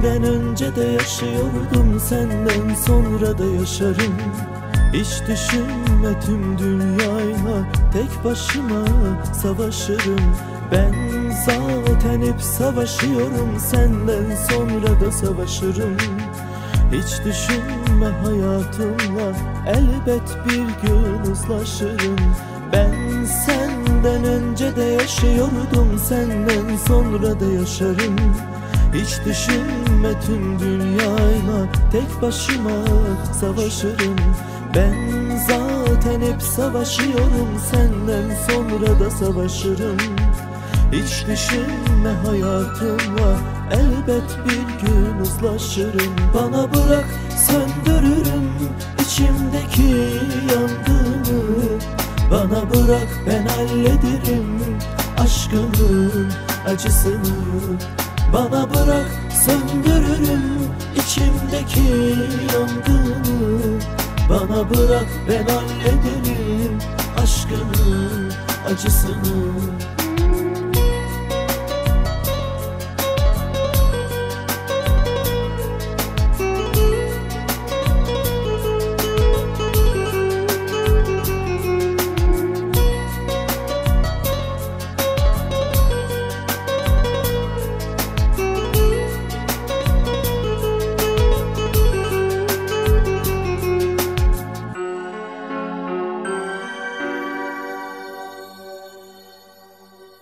senden önce de yaşıyordum Senden sonra da yaşarım. Hiç düşünme tüm dünyayla Tek başıma savaşırım. Ben zaten hep savaşıyorum Senden sonra da savaşırım. Hiç düşünme hayatımla Elbet bir gün uzlaşırım. Ben senden önce de yaşıyordum Senden sonra da yaşarım hiç düşünme tüm dünyayla. Tek başıma savaşırım. Ben zaten hep savaşıyorum. Senden sonra da savaşırım. Hiç düşünme hayatımla Elbet bir gün uzlaşırım. Bana bırak söndürürüm içimdeki yangını. Bana bırak ben hallederim aşkımın acısını Bana bırak söndürürüm içimdeki yangını. Bana bırak ben hallederim aşkımın acısını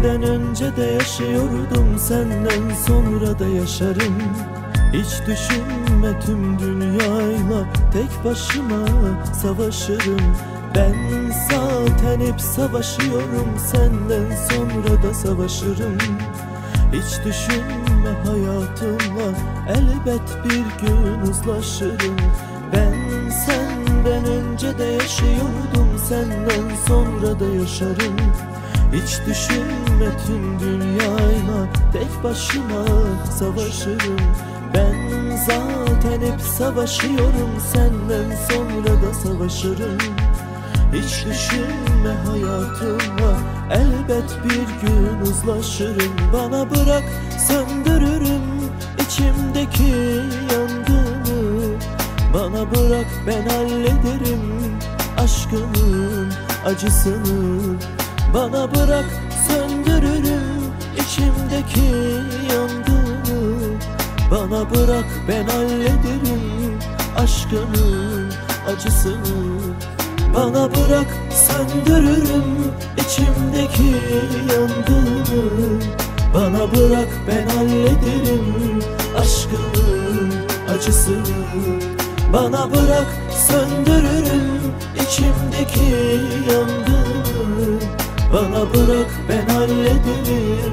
senden önce de yaşıyordum Senden sonra da yaşarım. Hiç düşünme tüm dünyayla Tek başıma savaşırım. Ben zaten hep savaşıyorum Senden sonra da savaşırım. Hiç düşünme hayatımla Elbet bir gün uzlaşırım. Ben senden önce de yaşıyordum Senden sonra da yaşarım hiç düşünme tüm dünyayla Tek başıma savaşırım. Ben zaten hep savaşıyorum Senden sonra da savaşırım. Hiç düşünme hayatımla Elbet bir gün uzlaşırım. Bana bırak söndürürüm içimdeki yangını. Bana bırak ben hallederim aşkımın acısını Bana bırak söndürürüm içimdeki yangını Bana bırak ben hallederim aşkımın acısını. Bana bırak söndürürüm içimdeki yangını Bana bırak ben hallederim aşkımın acısını. Bana bırak söndürürüm içimdeki yangını Bana bırak ben hallederim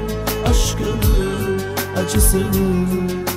aşkımın acısını